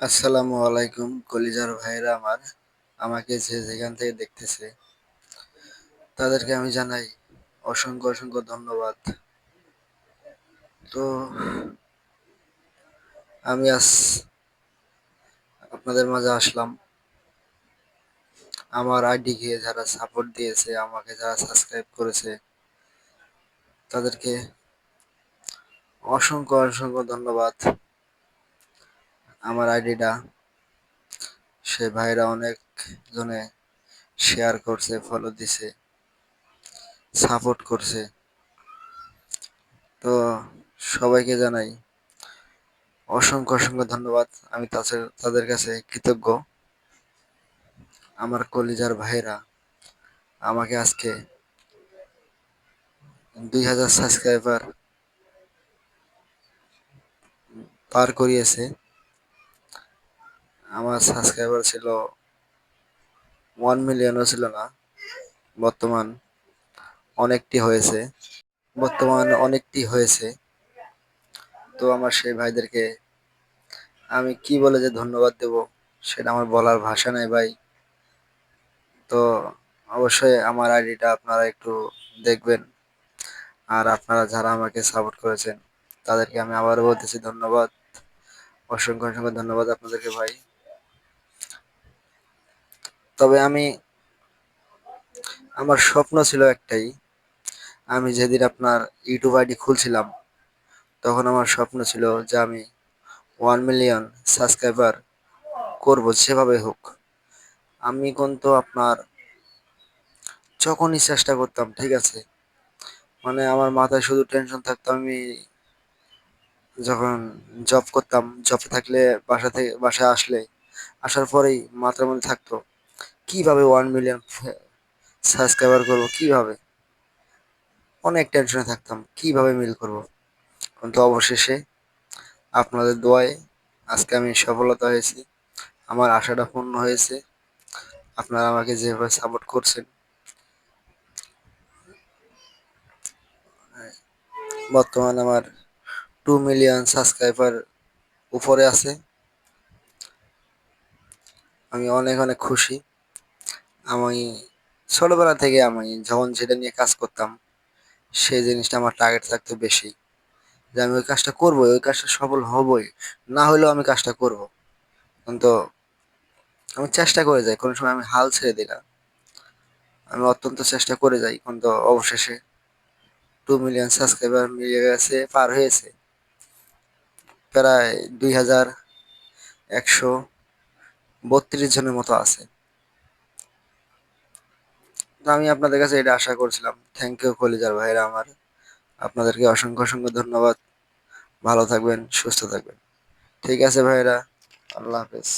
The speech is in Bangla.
আসসালামু আলাইকুম, কলিজার ভাইরা আমার, আমাকে যে যেখান থেকে দেখতেছে, তাদেরকে আমি জানাই অসংখ্য অসংখ্য ধন্যবাদ। তো, আমি আজ আপনাদের মাঝে আসলাম। আমার আইডিকে যারা সাপোর্ট দিয়েছে, আমাকে যারা সাবস্ক্রাইব করেছে, তাদেরকে অসংখ্য অসংখ্য ধন্যবাদ। আমার আইডিটা। সে ভাইরা অনেক জনে শেয়ার করছে ফলো দিছে সাপোর্ট করছে। তো সবাইকে জানাই অসংখ্য অসংখ্য ধন্যবাদ। আমি তাদের তাদের কাছে কৃতজ্ঞ। আমার কলিজার ভাইরা, আমাকে আজকে দুই হাজার সাবস্ক্রাইবার পার করিয়েছে। আমার সাবস্ক্রাইবার ছিল ওয়ান মিলিয়নও ছিল না, বর্তমান অনেকটি হয়েছে, বর্তমান অনেকটি হয়েছে। তো আমার সেই ভাইদেরকে আমি কি বলে যে ধন্যবাদ দেব সেটা আমার বলার ভাষা নাই ভাই। তো অবশ্যই আমার আইডিটা আপনারা একটু দেখবেন। আর আপনারা যারা আমাকে সাপোর্ট করেছেন, তাদেরকে আমি আবারও বলতেছি ধন্যবাদ। অসংখ্য অসংখ্য ধন্যবাদ আপনাদেরকে ভাই। তবে আমি, আমার স্বপ্ন ছিল একটাই। আমি যেদিন আপনার ইউটিউব আইডি খুলছিলাম, তখন আমার স্বপ্ন ছিল যে আমি ওয়ান মিলিয়ন সাবস্ক্রাইবার করব সেভাবে হোক। আমি কিন্তু আপনার যখনই চেষ্টা করতাম, ঠিক আছে? মানে আমার মাথায় শুধু টেনশন থাকতো, আমি যখন জব করতাম জব থাকলে বাসা থেকে, বাসায় আসলে, আসার পরেই মাথার মধ্যে থাকতো কীভাবে ওয়ান মিলিয়ন সাবস্ক্রাইবার করব, কীভাবে? অনেক টেনশনে থাকতাম, কীভাবে মিল করব? কিন্তু অবশেষে আপনাদের দোয়ায় আজকে আমি সফলতা হয়েছি, আমার আশাটা পূর্ণ হয়েছে, আপনারা আমাকে যেভাবে সাপোর্ট করছেন, বর্তমান আমার টু মিলিয়ন সাবস্ক্রাইবার উপরে আছে, আমি অনেক অনেক খুশি। আমি ছোটবেলা থেকে আমি যখন যেটা নিয়ে কাজ করতাম, সেই জিনিসটা আমার টার্গেট থাকতো বেশি। যে আমি ওই কাজটা করব, ওই কাজটা সফল হবই, না হলেও আমি কাজটা করব। কিন্তু আমি চেষ্টা করে যাই, কোনো সময় আমি হাল ছেড়ে দিই না আমি অত্যন্ত চেষ্টা করে যাই, কিন্তু অবশেষে টু মিলিয়ন সাবস্ক্রাইবার মিলে গেছে, পার হয়েছে। প্রায় দুই হাজার একশো বত্রিশ জনের মতো আছে। আমি আপনাদের কাছে এটা আশা করছিলাম। থ্যাংক ইউ কলিজার ভাইরা আমার। আপনাদেরকে অসংখ্য অসংখ্য ধন্যবাদ। ভালো থাকবেন, সুস্থ থাকবেন। ঠিক আছে ভাইরা, আল্লাহ হাফেজ।